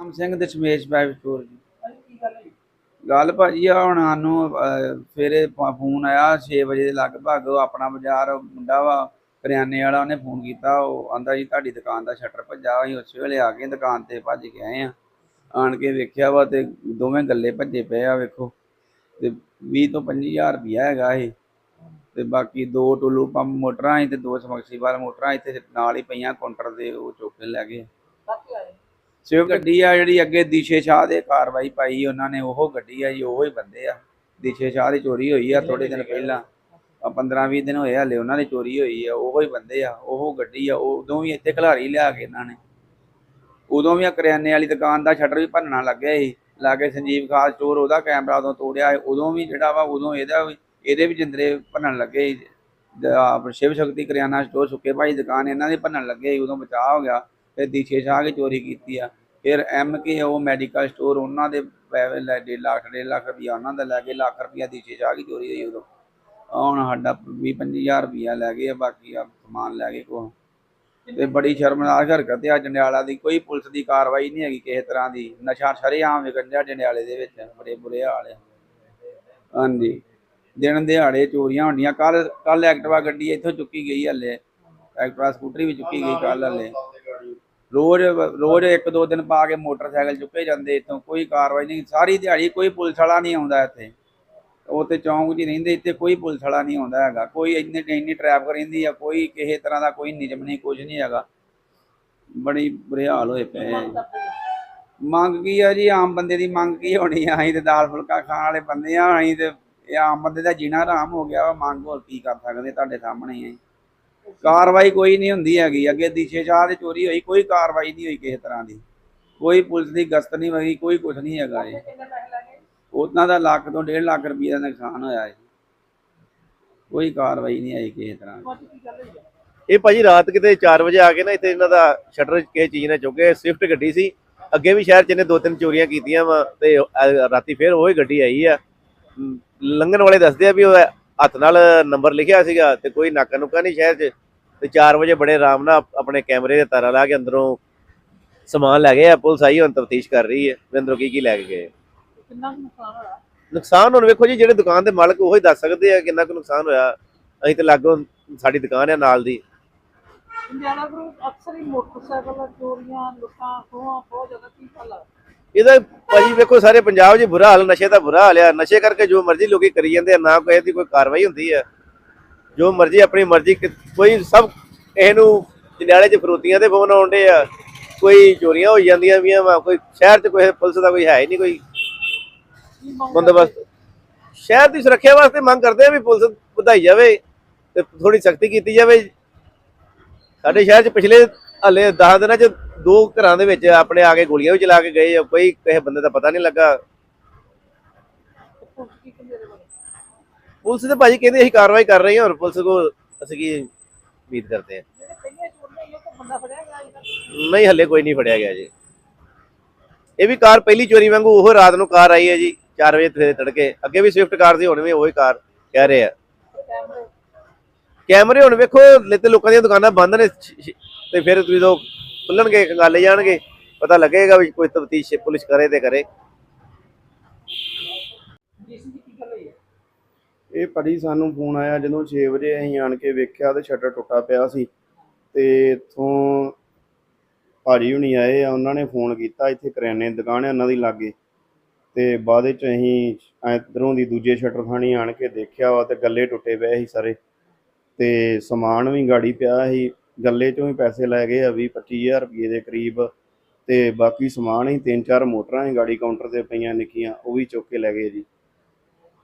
ਰਾਮ ਸਿੰਘ ਦਸ਼ਮੇਸ਼ ਬਾਈ ਸਟੋਰ ਜੀ। ਗੱਲ ਭਾਜੀ ਆ, ਹੁਣ ਸਾਨੂੰ ਸਵੇਰੇ ਫੋਨ ਆਇਆ 6 ਵਜੇ ਦੇ ਲਗਭਗ, ਉਹ ਆਪਣਾ ਬਾਜ਼ਾਰ ਮੁੰਡਾ ਵਾ, ਕਰਿਆਨੇ ਵਾਲਾ, ਉਹਨੇ ਫੋਨ ਕੀਤਾ, ਉਹ ਆਂਦਾ ਜੀ, ਤੁਹਾਡੀ ਦੁਕਾਨ ਦਾ ਸ਼ਟਰ ਭੱਜਾ, ਅਸੀਂ ਉਸ ਵੇਲੇ ਆ ਕੇ ਦੁਕਾਨ ਤੇ ਭੱਜ ਕੇ ਆਏ ਆ। ਆਣ ਕੇ ਵੇਖਿਆ ਵਾ ਤੇ ਦੋਵੇਂ ਗੱਲੇ ਭੱਜੇ ਪਏ ਆ, ਵੇਖੋ। ਤੇ 20 ਤੋਂ 25000 ਰੁਪਇਆ ਹੈਗਾ ਇਹ। ਤੇ ਬਾਕੀ ਦੋ ਟੁੱਲੂ ਪੰਪ ਮੋਟਰਾਂ ਸੀ ਤੇ ਦੋ ਸਮਕਸੀਵਾਲ ਮੋਟਰਾਂ, ਇੱਥੇ ਨਾਲ ਹੀ ਪਈਆਂ, ਕਾਊਂਟਰ ਦੇ ਉਹ ਚੁੱਕ ਲੈ ਗਏ। ਸਵਿਫਟ ਗੱਡੀ ਆ ਜਿਹੜੀ ਅੱਗੇ ਦੀਸ਼ੇ ਸ਼ਾਹ ਦੇ ਕਾਰਵਾਈ ਪਾਈ ਉਹਨਾਂ ਨੇ ਉਹ ਗੱਡੀ ਆ ਜੀ ਉਹੋ ਹੀ ਬੰਦੇ ਆ। ਦੀਸ਼ੇ ਸ਼ਾਹ ਦੀ ਚੋਰੀ ਹੋਈ ਆ ਥੋੜੇ ਦਿਨ ਪਹਿਲਾਂ। ਆ 15 20 ਦਿਨ ਹੋਏ ਹਲੇ ਉਹਨਾਂ ਦੀ ਚੋਰੀ ਹੋਈ ਆ ਉਹੋ ਹੀ ਬੰਦੇ ਆ ਉਹ ਗੱਡੀ ਆ ਉਦੋਂ ਵੀ ਇੱਥੇ ਖਿਲਾਰੀ ਲਿਆ ਕੇ ਇਹਨਾਂ ਨੇ। ਉਦੋਂ ਵੀ ਆ ਕਰਿਆਨੇ ਵਾਲੀ ਦੁਕਾਨ ਦਾ ਸ਼ਟਰ ਵੀ ਭੰਨਣਾ ਲੱਗਿਆ ਸੀ। ਲਾਗੇ ਸੰਜੀਵ ਖਾਸ ਚੋਰ ਉਹਦਾ ਕੈਮਰਾ ਉਦੋਂ ਤੋੜਿਆ ਉਦੋਂ ਵੀ ਜਿਹੜਾ ਵਾ ਉਦੋਂ ਇਹਦਾ ਵੀ ਇਹਦੇ ਵੀ ਜਿੰਦਰੇ ਭੰਨਣ ਲੱਗੇ ਸੀ। ਦ- ਸ਼ਿਵ ਸ਼ਕਤੀ ਕਰਿਆਨਾ ਸਟੋਰ ਸੁੱਕੇ ਭਾਈ ਦੁਕਾਨ ਇਹਨਾਂ ਦੀ ਭੰਨਣ ਲੱਗੇ ਸੀ, ਉਦੋਂ ਬਚਾਅ ਹੋ ਗਿਆ ਫਿਰ ਦੀਸ਼ੇ ਸ਼ਾਹ ਕੇ ਚੋਰੀ ਕੀਤੀ ਆ। ਫਿਰ ਐਮ ਕੇ ਉਹ ਮੈਡੀਕਲ ਸਟੋਰ ਉਹਨਾਂ ਦੇ ਪੈਸੇ ਲੈ ਡੇਢ ਲੱਖ ਡੇਢ ਲੱਖ ਰੁਪਇਆ ਉਹਨਾਂ ਦਾ ਲੈ ਕੇ ਲੱਖ ਰੁਪਇਆ ਦੀਸ਼ੇ ਸ਼ਾਹ ਦੀ ਚੋਰੀ ਹੋਈ ਉਦੋਂ। ਹੁਣ ਸਾਡਾ 20 25000 ਰੁਪਈਆ ਲੈ ਗਏ ਆ, ਬਾਕੀ ਆ ਸਮਾਨ ਲੈ ਗਏ ਕੋ ਤੇ ਬੜੀ ਸ਼ਰਮਨਾਕ ਹਰਕਤ ਆ ਜੰਡਿਆਲਾ ਦੀ, ਕੋਈ ਪੁਲਿਸ ਦੀ ਕਾਰਵਾਈ ਨਹੀਂ ਹੈਗੀ ਕਿਸੇ ਤਰ੍ਹਾਂ ਦੀ। ਨਸ਼ਾ ਸ਼ਰੇਆਮ ਵਿਕਣ ਡਿਆ ਜੰਡਿਆਲੇ ਦੇ ਵਿੱਚ, ਬੜੇ ਬੁਰੇ ਹਾਲ ਆ। ਹਾਂਜੀ। ਦਿਨ ਦਿਹਾੜੇ ਚੋਰੀਆਂ ਹੁੰਦੀਆਂ ਕੱਲ ਕੱਲ ਐਕਟਿਵਾ ਗੱਡੀ ਇੱਥੋਂ ਚੁੱਕੀ ਗਈ ਹਲੇ। ਐਕਟਿਵਾ ਸਕੂਟਰੀ ਵੀ ਚੁੱਕੀ ਗਈ ਕੱਲ ਹਲੇ। ਰੋਜ਼ ਰੋਜ਼ ਇੱਕ ਦੋ ਦਿਨ ਪਾ ਕੇ ਮੋਟਰਸਾਈਕਲ ਚੁੱਕੇ ਜਾਂਦੇ ਇੱਥੋਂ, ਕੋਈ ਕਾਰਵਾਈ ਨਹੀਂ, ਸਾਰੀ ਦਿਹਾੜੀ ਕੋਈ ਪੁਲਿਸ ਵਾਲਾ ਨਹੀਂ ਆਉਂਦਾ ਇੱਥੇ। ਉਹ ਤੇ ਚੌਂਕ 'ਚ ਰਹਿੰਦੇ, ਇੱਥੇ ਕੋਈ ਪੁਲਿਸ ਵਾਲਾ ਨਹੀਂ ਆਉਂਦਾ ਹੈਗਾ। ਕੋਈ ਇੰਨੀ ਇੰਨੀ ਟ੍ਰੈਫਿਕ ਰਹਿੰਦੀ ਆ, ਕੋਈ ਕਿਸੇ ਤਰ੍ਹਾਂ ਦਾ ਕੋਈ ਨਿਯਮ ਨਹੀਂ ਕੁਝ ਨਹੀਂ ਹੈਗਾ। ਬੜੀ ਬੁਰੇ ਹਾਲ ਹੋਏ ਪਏ ਆ। ਮੰਗ ਕੀ ਆ ਜੀ? ਆਮ ਬੰਦੇ ਦੀ ਮੰਗ ਕੀ ਹੋਣੀ ਆ? ਅਸੀਂ ਤੇ ਦਾਲ ਫੁਲਕਾ ਖਾਣ ਵਾਲੇ ਬੰਦੇ ਆ, ਅਸੀਂ ਤੇ ਆਮ ਬੰਦੇ ਦਾ ਜੀਣਾ ਆਰਾਮ ਹੋ ਗਿਆ ਮੰਗ ਹੋਰ ਕੀ ਕਰ ਸਕਦੇ? ਤੁਹਾਡੇ ਸਾਹਮਣੇ ਆ ਕਾਰਵਾਈ ਕੋਈ ਨਹੀਂ ਹੁੰਦੀ ਹੈਗੀ। ਅੱਗੇ ਦੀਸ਼ੇ ਸ਼ਾਹ ਦੀ ਚੋਰੀ ਹੋਈ, ਕੋਈ ਕਾਰਵਾਈ ਨਹੀਂ ਹੋਈ ਕਿਸੇ ਤਰ੍ਹਾਂ ਦੀ। ਕੋਈ ਪੁਲਿਸ ਦੀ ਗਸ਼ਤ ਨਹੀਂ ਹੋਈ, ਕੋਈ ਕੁਝ ਨਹੀਂ ਹੈਗਾ ਜੀ। ਉਹਨਾਂ ਦਾ ਲੱਖ ਤੋਂ ਡੇਢ ਲੱਖ ਰੁਪਏ ਦਾ ਨੁਕਸਾਨ ਹੋਇਆ ਜੀ। ਕੋਈ ਕਾਰਵਾਈ ਨਹੀਂ ਆਈ ਕਿਸੇ ਤਰ੍ਹਾਂ ਦੀ। ਇਹ ਭਾਜੀ ਰਾਤ ਕਿਤੇ 4 ਵਜੇ ਆ ਕੇ ਨਾ ਇੱਥੇ ਇਹਨਾਂ ਦਾ ਸ਼ਟਰ ਕਿਸੇ ਚੀਜ਼ ਨੇ ਚੁੱਕੇ ਸਵਿਫਟ ਗੱਡੀ ਸੀ। ਅੱਗੇ ਵੀ ਸ਼ਹਿਰ ਚ ਇਹਨੇ ਦੋ ਤਿੰਨ ਚੋਰੀਆਂ ਕੀਤੀਆਂ ਵਾ ਤੇ ਰਾਤੀ ਫੇਰ ਉਹੀ ਗੱਡੀ ਆਈ ਆ। ਲੰਘਣ ਵਾਲੇ ਦੱਸਦੇ ਆ ਵੀ ਉਹ ਹੱਥ ਨਾਲ ਨੰਬਰ ਲਿਖਿਆ ਸੀਗਾ ਤੇ ਕੋਈ ਨਾਕਾ ਨੁਕਾ ਨਹੀਂ ਸ਼ਹਿਰ 'ਚ। ਤੇ 4 ਵਜੇ ਬੜੇ ਆਰਾਮ ਨਾਲ ਆਪਣੇ ਕੈਮਰੇ ਦੇ ਤਾਰਾਂ ਲਾ ਕੇ ਅੰਦਰੋਂ ਸਮਾਨ ਲੈ ਗਏ ਆ। ਪੁਲਿਸ ਆਈ ਹੁਣ ਤਫਤੀਸ਼ ਕਰ ਰਹੀ ਹੈ। ਵੀ ਅੰਦਰੋਂ ਕੀ ਕੀ ਲੈ ਕੇ ਗਏ? ਕਿੰਨਾ ਨੁਕਸਾਨ ਹੋਇਆ? ਨੁਕਸਾਨ ਹੁਣ ਵੇਖੋ ਜੀ ਜਿਹੜੇ ਦੁਕਾਨ ਦੇ ਮਾਲਕ ਉਹੀ ਦੱਸ ਸਕਦੇ ਆ ਕਿੰਨਾ ਕੁ ਨੁਕਸਾਨ ਹੋਇਆ। ਅਸੀਂ ਤੇ ਲਾਗੋਂ ਸਾਡੀ ਦੁਕਾਨ ਆ ਨਾਲ ਦੀ। ਇੰਡੀਆਨਾ ਗਰੁੱਪ ਅਕਸਰ ਹੀ ਮੋਟਰਸਾਈਕਲ ਚੋਰੀਆਂ ਲੁੱਟਾਂ ਖੋਹਾਂ ਬਹੁਤ ਜ਼ਿਆਦਾ ਕੀ ਆ ਇਹਦਾ ਭਾਜੀ ਵੇਖੋ, ਸਾਰੇ ਪੰਜਾਬ 'ਚ ਬੁਰਾ ਹਾਲ, ਨਸ਼ੇ ਦਾ ਬੁਰਾ ਹਾਲ ਆ। ਨਸ਼ੇ ਕਰਕੇ ਜੋ ਮਰਜ਼ੀ ਲੋਕੀ ਕਰੀ ਜਾਂਦੇ ਆ, ਨਾ ਕੋਈ ਇਹਦੀ ਕੋਈ ਕਾਰਵਾਈ ਹੁੰਦੀ ਆ। ਜੋ ਮਰਜ਼ੀ ਆਪਣੀ ਮਰਜ਼ੀ ਕਿ- ਕੋਈ ਸਭ ਇਹਨੂੰ ਜੰਡਿਆਲੇ 'ਚ ਫਰੂਤੀਆਂ ਦੇ ਫੋਨ ਆਉਂਦੇ ਆ, ਕੋਈ ਚੋਰੀਆਂ ਹੋ ਜਾਂਦੀਆਂ ਵੀ ਵਾ, ਕੋਈ ਸ਼ਹਿਰ 'ਚ ਕੋਈ ਪੁਲਿਸ ਦਾ ਕੋਈ ਹੈ ਹੀ ਨਹੀਂ ਕੋਈ। ਬੰਦੋਬਸਤ। ਸ਼ਹਿਰ ਦੀ ਸੁਰੱਖਿਆ ਵਾਸਤੇ ਮੰਗ ਕਰਦੇ ਆ ਵੀ ਪੁਲਿਸ ਵਧਾਈ ਜਾਵੇ ਤੇ ਥੋੜੀ ਸਖਤੀ ਕੀਤੀ ਜਾਵੇ। ਸਾਡੇ ਸ਼ਹਿਰ 'ਚ ਪਿਛਲੇ ਹਲੇ 10 ਦਿਨਾਂ 'ਚ ਦੋ ਘਰਾਂ ਦੇ ਵਿੱਚ ਆਪਣੇ ਆ ਕੇ ਗੋਲੀਆਂ ਵੀ ਚਲਾ ਕੇ ਗਏ ਆ ਕੋਈ ਕਿਸੇ ਬੰਦੇ ਦਾ ਪਤਾ ਨਹੀਂ ਲੱਗਾ। ਪੁਲਿਸ ਤੇ ਭਾਜੀ ਕਹਿੰਦੇ ਅਸੀਂ ਕਾਰਵਾਈ ਕਰ ਰਹੇ ਹਾਂ ਔਰ ਪੁਲਿਸ ਕੋ ਅਸੀਂ ਕੀ ਉਮੀਦ ਕਰਦੇ ਹਾਂ। ਨਹੀਂ ਹੱਲੇ ਕੋਈ ਨਹੀਂ ਫੜਿਆ ਗਿਆ ਜੀ। ਇਹ ਵੀ ਕਾਰ ਪਹਿਲੀ ਚੋਰੀ ਵਾਂਗੂ ਉਹ ਰਾਤ ਨੂੰ ਕਾਰ ਆਈ ਹੈ ਜੀ 4 ਵਜੇ ਤੜਕੇ। ਅੱਗੇ ਵੀ ਸਵਿਫਟ ਕਾਰ ਸੀ ਹੁਣ ਵੀ ਉਹੀ ਕਾਰ ਕਹਿ ਰਹੇ ਆ। ਕੈਮਰੇ ਹੁਣ ਵੇਖੋ ਲਿੱਤੇ ਲੋਕਾਂ ਦੀਆਂ ਦੁਕਾਨਾਂ ਬੰਦ ਨੇ ਤੇ ਫਿਰ ਜਦੋਂ ਖੁੱਲਣਗੇ ਖੰਗਾਲੇ ਜਾਣਗੇ ਪਤਾ ਲੱਗੇਗਾ ਵੀ ਕੋਈ ਤਫਤੀਸ਼ ਪੁਲਿਸ ਕਰੇ ਤੇ ਕਰੇ। ਇਹ ਭਾਜੀ ਸਾਨੂੰ ਫੋਨ ਆਇਆ, ਜਦੋਂ 6 ਵਜੇ ਅਸੀਂ ਆਣ ਕੇ ਵੇਖਿਆ ਤੇ ਸ਼ਟਰ ਟੁੱਟਾ ਪਿਆ ਸੀ, ਤੇ ਇਥੋਂ ਭਾਜੀ ਹੁਣੀ ਆਏ ਆ, ਉਹਨਾਂ ਨੇ ਫੋਨ ਕੀਤਾ ਇੱਥੇ ਕਰਿਆਨੇ ਦੀ ਦੁਕਾਨ ਹੈ ਉਹਨਾਂ ਦੀ ਲਾਗੇ। ਤੇ ਬਾਅਦ ਵਿੱਚ ਅਸੀਂ ਇਧਰੋਂ ਦੀ ਦੂਜੇ ਸ਼ਟਰ ਥਾਣੀ ਆਣ ਕੇ ਦੇਖਿਆ ਵਾ ਤੇ ਗੱਲੇ ਟੁੱਟੇ ਪਏ ਸੀ ਸਾਰੇ। ਤੇ ਸਮਾਨ ਵੀ ਗਾੜੀ ਪਿਆ ਸੀ, ਗੱਲੇ ਚੋਂ ਹੀ ਪੈਸੇ ਲੈ ਗਏ ਆ 20 25000 ਰੁਪਏ ਦੇ ਕਰੀਬ ਤੇ ਬਾਕੀ ਸਮਾਨ ਹੀ, ਤਿੰਨ ਚਾਰ ਮੋਟਰਾਂ ਹੀ ਗਾੜੀ ਕਾਊਂਟਰ ਤੇ ਪਈਆਂ ਨਿੱਕੀਆਂ, ਉਹ ਵੀ ਚੁੱਕ ਕੇ ਲੈ ਗਏ ਜੀ।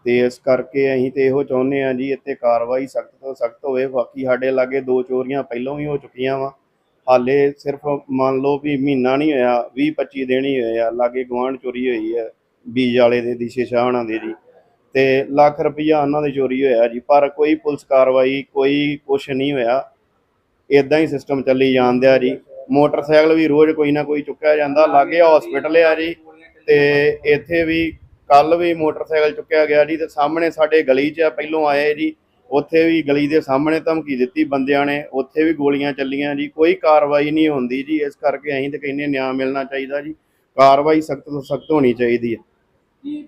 ਤੇ ਇਸ ਕਰਕੇ ਅਸੀਂ ਤੇ ਇਹੋ ਚਾਹੁੰਦੇ ਆ ਜੀ, ਇੱਥੇ ਕਾਰਵਾਈ ਸਖਤ ਤੋਂ ਸਖਤ ਹੋਵੇ, ਬਾਕੀ ਸਾਡੇ ਲਾਗੇ ਦੋ ਚੋਰੀਆਂ ਪਹਿਲਾਂ ਵੀ ਹੋ ਚੁੱਕੀਆਂ ਵਾ। ਹਾਲੇ ਸਿਰਫ ਮੰਨ ਲਓ ਵੀ ਮਹੀਨਾ ਨਹੀਂ ਹੋਇਆ 20 25 ਦਿਨ ਹੀ ਹੋਇਆ ਲਾਗੇ ਗਵਾਂਢ ਚੋਰੀ ਹੋਈ ਹੈ, ਬੀਜ ਵਾਲੇ ਦੇ, ਦਿਸ਼ੇ ਸ਼ਾਹਣਾ ਦੇ ਜੀ। ਤੇ ਲੱਖ ਰੁਪਈਆ ਉਹਨਾਂ ਦੇ ਚੋਰੀ ਹੋਇਆ ਜੀ, ਪਰ ਕੋਈ ਪੁਲਿਸ ਕਾਰਵਾਈ, ਕੋਈ ਕੁਛ ਨਹੀਂ ਹੋਇਆ। ਇਦਾਂ ਹੀ ਸਿਸਟਮ ਚੱਲੀ ਜਾਂਦਿਆ ਜੀ। ਮੋਟਰਸਾਈਕਲ ਵੀ ਰੋਜ਼ ਕੋਈ ਨਾ ਕੋਈ ਚੁੱਕਿਆ ਜਾਂਦਾ, ਲਾਗੇ ਹਸਪੀਟਲ ਆ ਜੀ। ਤੇ ਇੱਥੇ ਵੀ ਕੱਲ ਵੀ ਮੋਟਰਸਾਈਕਲ ਚੁੱਕਿਆ ਗਿਆ ਜੀ ਤੇ ਸਾਹਮਣੇ ਸਾਡੇ ਗਲੀ 'ਚ ਆ, ਪਹਿਲੋਂ ਆਏ ਜੀ। ਉੱਥੇ ਵੀ ਗਲੀ ਦੇ ਸਾਹਮਣੇ ਧਮਕੀ ਦਿੱਤੀ ਬੰਦਿਆਂ ਨੇ, ਉੱਥੇ ਵੀ ਗੋਲੀਆਂ ਚੱਲੀਆਂ ਜੀ। ਕੋਈ ਕਾਰਵਾਈ ਨਹੀਂ ਹੁੰਦੀ ਜੀ, ਇਸ ਕਰਕੇ ਅਸੀਂ ਤੇ ਕਹਿੰਦੇ ਨਿਆਂ ਮਿਲਣਾ ਚਾਹੀਦਾ ਜੀ। ਕਾਰਵਾਈ ਸਖਤ ਤੋਂ ਸਖਤ ਹੋਣੀ ਚਾਹੀਦੀ ਹੈ। ਕੀ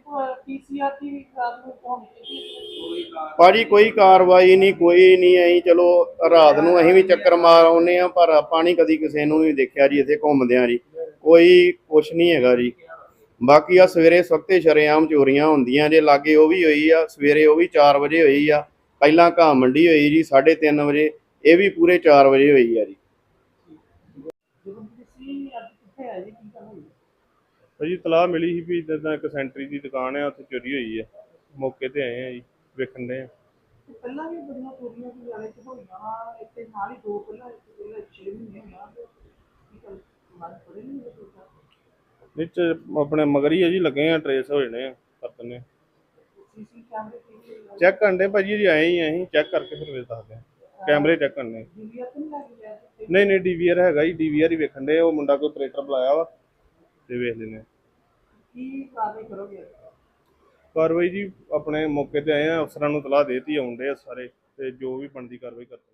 ਪੀਸੀਆਰ ਦੀ ਰਾਤ ਨੂੰ ਹੋਣੀ ਚਾਹੀਦੀ ਹੈ ਭਾਜੀ ਕੋਈ ਕਾਰਵਾਈ ਨਹੀਂ ਕੋਈ ਨਹੀਂ ਅਸੀਂ ਚਲੋ ਰਾਤ ਨੂੰ ਅਸੀਂ ਵੀ ਚੱਕਰ ਮਾਰ ਆਉਂਦੇ ਆ ਪਰ ਆਪਾਂ ਨਹੀਂ ਕਦੀ ਕਿਸੇ ਨੂੰ ਵੀ ਦੇਖਿਆ ਜੀ ਇੱਥੇ ਘੁੰਮਦਿਆਂ ਜੀ। ਕੋਈ ਕੁਛ ਨਹੀਂ ਹੈਗਾ ਜੀ। ਬਾਕੀ ਆ ਸਵੇਰੇ ਸਵਖਤੇ ਸ਼ਰੇਆਮ ਚੋਰੀਆਂ ਹੁੰਦੀਆਂ ਜੇ ਲਾਗੇ ਉਹ ਵੀ ਹੋਈ ਆ ਸਵੇਰੇ ਉਹ ਵੀ 4 ਵਜੇ ਹੋਈ ਆ। ਪਹਿਲਾਂ ਘਾਹ ਮੰਡੀ ਹੋਈ ਜੀ 3:30 ਵਜੇ ਇਹ ਵੀ ਪੂਰੇ 4 ਵਜੇ ਹੋਈ ਆ ਜੀ। ਜਦੋਂ ਤੁਸੀਂ ਅੱਜ ਕਿੱਥੇ ਆਏ ਜੀ? ਕੀ ਗੱਲ ਹੋਈ ਭਾਜੀ ਤਲਾਹ ਮਿਲੀ ਸੀ ਵੀ ਜਿੱਦਾਂ ਇੱਕ ਸੈਂਟਰੀ ਦੀ ਦੁਕਾਨ ਹੈ ਉੱਥੇ ਚੋਰੀ ਹੋਈ ਹੈ ਮੌਕੇ ਤੇ ਆਏ ਆ ਜੀ ਵੇਖਣ ਦੇ ਤੇ ਪਹਿਲਾਂ ਵੀ ਬੜੀਆਂ ਚੋਰੀਆਂ ਦੀ ਵਾਲੇ ਚ ਹੋਈਆਂ ਵਾ। ਇੱਥੇ ਨਾਲ ਹੀ ਦੋ ਪਹਿਲਾਂ ਇੱਕ ਪਹਿਲਾਂ 6 ਮਹੀਨੇ ਹੋਈਆਂ ਤੇ ਕੀ ਗੱਲ ਮਨ ਪੜੇ ਨਹੀਂ ਇਹ ਚੀਜ਼ਾਂ ਵਿੱਚ ਆਪਣੇ ਮਗਰ ਆ ਜੀ ਲੱਗੇ ਆ ਟਰੇਸ ਹੋ ਜਾਣੇ ਆ ਦਿੰਦੇ ਸੀਸੀ ਕੈਮਰੇ ਕੀ ਚੈੱਕ ਭਾਜੀ ਜੀ ਆਏ ਹੀ ਆ ਅਸੀਂ। ਚੈੱਕ ਕਰਕੇ ਫਿਰ ਵੇਖ ਦੱਸਦੇ ਆ। ਕੈਮਰੇ ਚੈੱਕ ਕਰਨੇ ਨਹੀਂ ਨਹੀਂ ਡੀਵੀਆਰ ਹੈਗਾ ਜੀ ਡੀਵੀਆਰ ਹੀ ਵੇਖਣ ਦੇ ਉਹ ਮੁੰਡਾ ਕੋਈ ਆਪਰੇਟਰ ਬੁਲਾਇਆ ਵਾ। ਤੇ ਵੇਖ ਲੈਨੇ ਆ। ਕੀ ਕਾਰਵਾਈ ਕਰੋਗੇ ਕਾਰਵਾਈ ਜੀ ਆਪਣੇ ਮੌਕੇ ਤੇ ਆਏ ਆ ਅਫਸਰਾਂ ਨੂੰ ਤਲਾਹ ਦੇਤੀ ਆਉਂਦੇ ਆ ਸਾਰੇ ਤੇ ਜੋ ਵੀ ਬਣਦੀ ਕਾਰਵਾਈ ਕਰਦੇ